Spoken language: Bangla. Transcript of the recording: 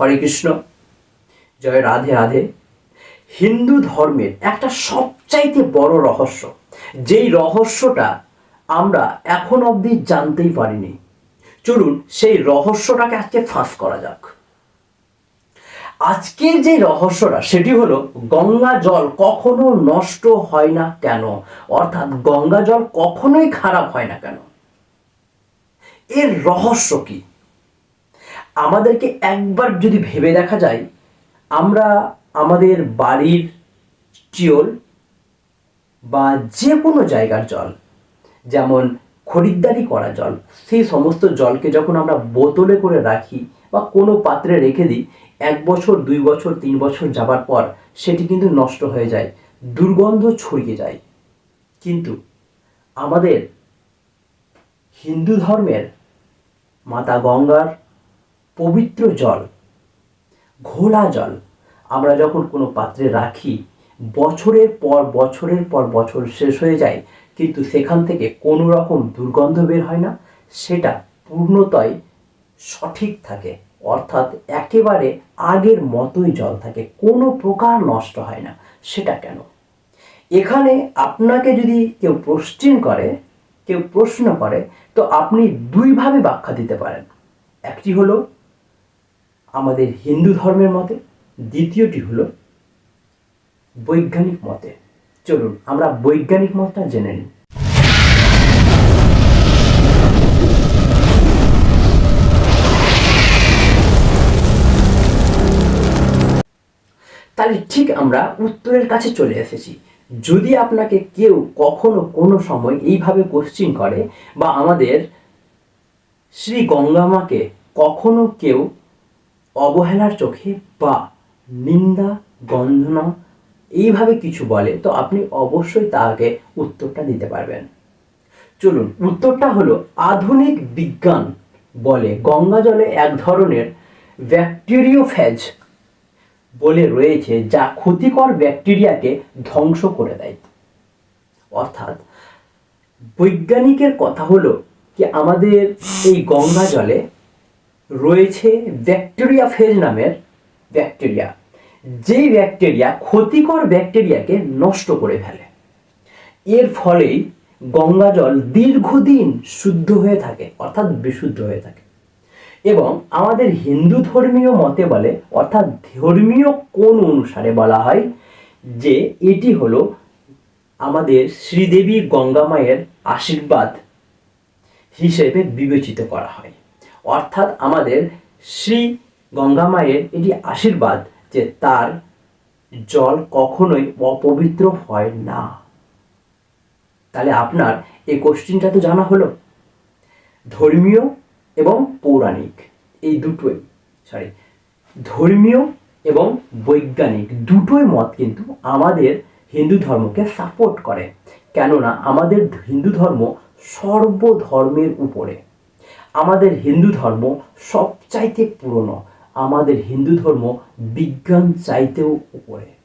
হরে কৃষ্ণ। জয় রাধে রাধে। হিন্দু ধর্মের একটা সবচাইতে বড় রহস্য, যেই রহস্যটা আমরা এখন অবধি জানতেই পারিনি। চলুন সেই রহস্যটাকে আজকে ফাঁস করা যাক। আজকের যে রহস্যটা, সেটি হলো গঙ্গা জল কখনো নষ্ট হয় না কেন? অর্থাৎ গঙ্গা জল কখনোই খারাপ হয় না কেন? এর রহস্য কি? আমাদেরকে একবার যদি ভেবে দেখা যায়, আমরা আমাদের বাড়ির টিওল বা যে কোনো জায়গার জল, যেমন খরিদ্দারি করা জল, সেই সমস্ত জলকে যখন আমরা বোতলে করে রাখি বা কোনো পাত্রে রেখে দিই, এক বছর, দুই বছর, তিন বছর যাবার পর সেটি কিন্তু নষ্ট হয়ে যায়, দুর্গন্ধ ছড়িয়ে যায়। কিন্তু আমাদের হিন্দু ধর্মের মাতা গঙ্গার পবিত্র জল, ঘোলা জল আমরা যখন কোনো পাত্রে রাখি, বছরের পর বছরের পর বছর শেষ হয়ে যায়, কিন্তু সেখান থেকে কোনো রকম দুর্গন্ধ বের হয় না, সেটা পূর্ণতই সঠিক থাকে, অর্থাৎ একেবারে আগের মতোই জল থাকে, কোনো প্রকার নষ্ট হয় না, সেটা কেন? এখানে আপনাকে যদি কেউ প্রশ্ন করে, কেউ প্রশ্ন করে, তো আপনি দুইভাবে ব্যাখ্যা দিতে পারেন। একটি হলো আমাদের হিন্দু ধর্মের মতে, দ্বিতীয়টি হলো বৈজ্ঞানিক মতে। চলুন, আমরা বৈজ্ঞানিক মতটা জেনে নিই। তাহলে ঠিক আমরা উত্তরের কাছে চলে এসেছি। যদি আপনাকে কেউ কখনো কোনো সময় এইভাবে কোশ্চিন করে বা আমাদের শ্রী গঙ্গামাকে কখনো কেউ অবহেলার চোখে বা নিন্দা, গন্ধনা, এইভাবে কিছু বলে, তো আপনি অবশ্যই তাকে উত্তরটা দিতে পারবেন। চলুন, উত্তরটা হলো আধুনিক বিজ্ঞান বলে, গঙ্গা জলে এক ধরনের ব্যাকটেরিওফ্যাজ বলে রয়েছে, যা ক্ষতিকর ব্যাকটেরিয়াকে ধ্বংস করে দেয়। অর্থাৎ, বৈজ্ঞানিকের কথা হলো কি আমাদের এই গঙ্গা জলে রয়েছে ব্যাকটেরিয়া ফেজ নামের ব্যাকটেরিয়া। যেই ব্যাকটেরিয়া ক্ষতিকর ব্যাকটেরিয়াকে নষ্ট করে ফেলে, এর ফলেই গঙ্গা জল দীর্ঘদিন শুদ্ধ হয়ে থাকে, অর্থাৎ বিশুদ্ধ হয়ে থাকে। এবং আমাদের হিন্দু ধর্মীয় মতে বলে, অর্থাৎ ধর্মীয় কোন অনুসারে বলা হয় যে এটি হলো আমাদের শ্রীদেবী গঙ্গা মায়ের আশীর্বাদ হিসেবে বিবেচিত করা হয়। অর্থাৎ আমাদের শ্রী গঙ্গা মায়ের এটি আশীর্বাদ যে তার জল কখনোই অপবিত্র হয় না। তাহলে আপনার এই কোশ্চিনটা তো জানা হলো। ধর্মীয় এবং পৌরাণিক, এই দুটোই সরি ধর্মীয় এবং বৈজ্ঞানিক দুটোই মত কিন্তু আমাদের হিন্দু ধর্মকে সাপোর্ট করে। কেননা আমাদের হিন্দু ধর্ম সর্বধর্মের উপরে। আমাদের হিন্দু ধর্ম সবচাইতে পুরনো। আমাদের হিন্দু ধর্ম বিজ্ঞান চাইতেও উপরে।